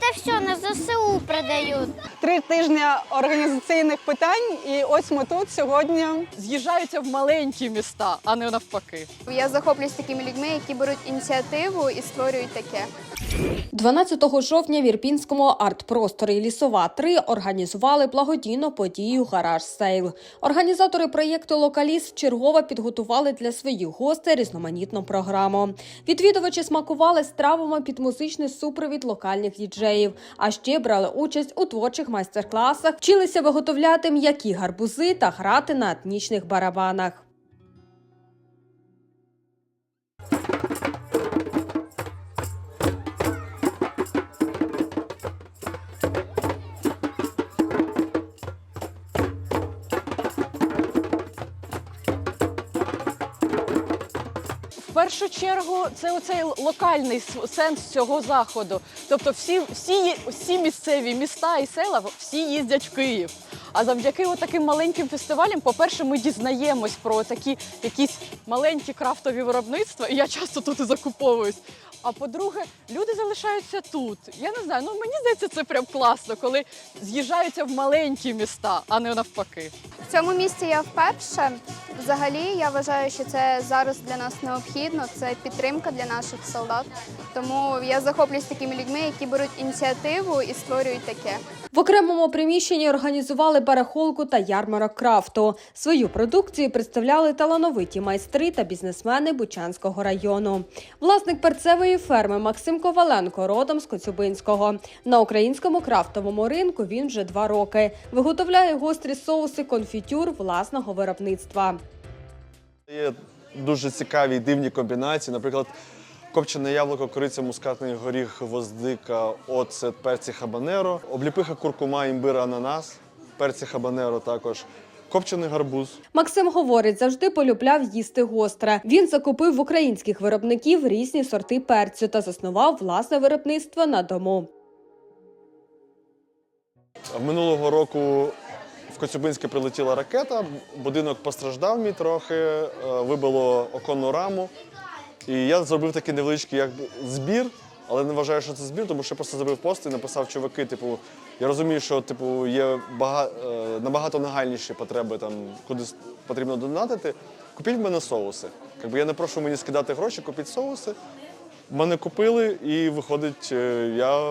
это все на ЗСУ продают. Три тижні організаційних питань, і ось ми тут сьогодні. З'їжджаються в маленькі міста, а не навпаки. Я захоплююсь такими людьми, які беруть ініціативу і створюють таке. 12 жовтня в Ірпінському арт-просторі Лісова 3 організували благодійну подію Гараж Сейл. Організатори проєкту Локаліст чергово підготували для своїх гостей різноманітну програму. Відвідувачі смакували стравами під музичний супровід локальних діджеїв, а ще брали участь у творчих майстер-класах, вчилися виготовляти м'які гарбузи та грати на етнічних барабанах. Першу чергу це оцей локальний сенс цього заходу. Тобто всі, всі, всі місцеві міста і села всі їздять в Київ. А завдяки таким маленьким фестивалям, по-перше, ми дізнаємось про такі якісь маленькі крафтові виробництва, і я часто тут і закуповуюсь. А по-друге, люди залишаються тут. Я не знаю, ну мені здається, це прям класно, коли з'їжджаються в маленькі міста, а не навпаки. В цьому місці я вперше. Взагалі, я вважаю, що це зараз для нас необхідно. Це підтримка для наших солдат. Тому я захоплююсь такими людьми, які беруть ініціативу і створюють таке. В окремому приміщенні організували барахолку та ярмарок крафту. Свою продукцію представляли талановиті майстри та бізнесмени Бучанського району. Власник перцевої ферми Максим Коваленко родом з Коцюбинського. На українському крафтовому ринку він вже два роки. Виготовляє гострі соуси конфітюр власного виробництва. Є дуже цікаві і дивні комбінації. Наприклад, копчене яблуко, кориця, мускатний горіх, гвоздика, оцет, перці хабанеро, обліпиха, куркума, імбир, ананас, перці хабанеро також, копчений гарбуз. Максим говорить, завжди полюбляв їсти гостре. Він закупив в українських виробників різні сорти перцю та заснував власне виробництво на дому. Минулого року в Коцюбинське прилетіла ракета, будинок постраждав мій трохи, е, вибило оконну раму. І я зробив такий невеличкий якби, збір, але не вважаю, що це збір, тому що я просто зробив пост і написав чуваки, типу, я розумію, що типу, є бага... е, набагато нагальніші потреби, там, куди потрібно донатити. Купіть в мене соуси. Якби я не прошу мені скидати гроші, купіть соуси. Мене купили, і виходить, е, я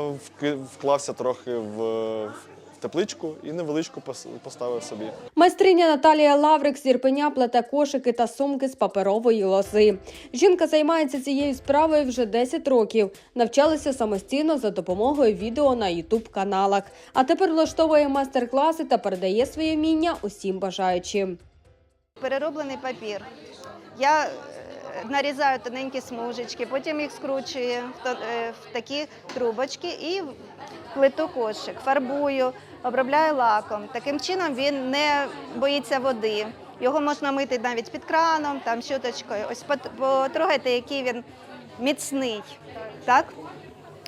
вклався трохи в тепличку і невеличку пос- поставив собі. Майстриня Наталія Лаврик з Ірпеня плете кошики та сумки з паперової лози. Жінка займається цією справою вже 10 років. Навчалася самостійно за допомогою відео на ютуб каналах. А тепер влаштовує майстер-класи та передає своє вміння усім бажаючим. перероблений папір. Я нарізаю тоненькі смужечки, потім їх то- е, в такі трубочки і плиту кошик, фарбую, обробляю лаком. Таким чином він не боїться води. Його можна мити навіть під краном, там щоточкою. Ось потрогайте, який він міцний. Так?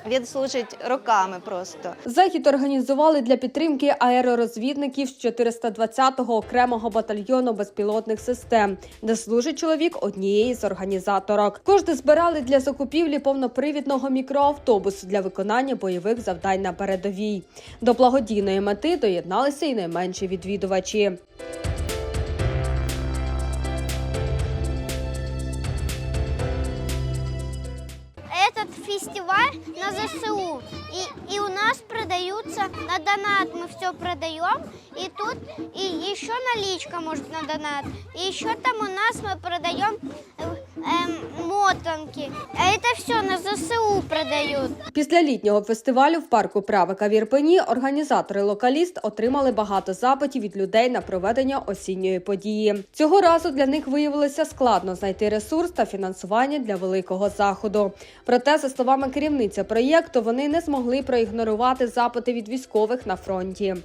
Він служить роками просто. Захід організували для підтримки аеророзвідників з 420-го окремого батальйону безпілотних систем, де служить чоловік однієї з організаторок. Кошти збирали для закупівлі повнопривідного мікроавтобусу для виконання бойових завдань на передовій. До благодійної мети доєдналися й найменші відвідувачі. фестиваль на ЗСУ. И, и у нас продаются на донат. Мы все продаем. И тут и еще наличка может на донат. И еще там у нас мы продаем э, эм, мотанки. А это все на ЗСУ продают. Після літнього фестивалю в парку Правика в Ірпені організатори локаліст отримали багато запитів від людей на проведення осінньої події. Цього разу для них виявилося складно знайти ресурс та фінансування для великого заходу. Проте, за словами керівниця проєкту, вони не змогли проігнорувати запити від військових на фронті.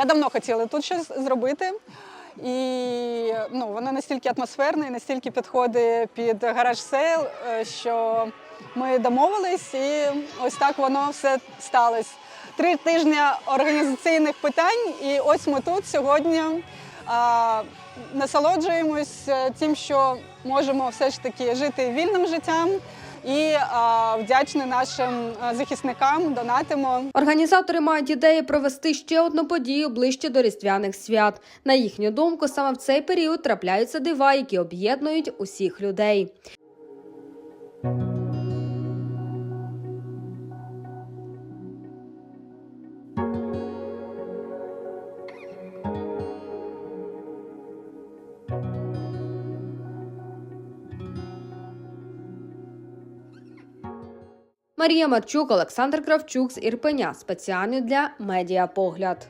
Я давно хотіла тут щось зробити. І ну, воно настільки атмосферне, настільки підходить під гараж сейл, е, що ми домовились, і ось так воно все сталося. Три тижні організаційних питань, і ось ми тут сьогодні а, насолоджуємось е, тим, що можемо все ж таки жити вільним життям і а, вдячні нашим захисникам, донатимо. Організатори мають ідеї провести ще одну подію ближче до різдвяних свят. На їхню думку, саме в цей період трапляються дива, які об'єднують усіх людей. Марія Марчук, Олександр Кравчук з Ірпеня. Спеціально для Медіапогляд.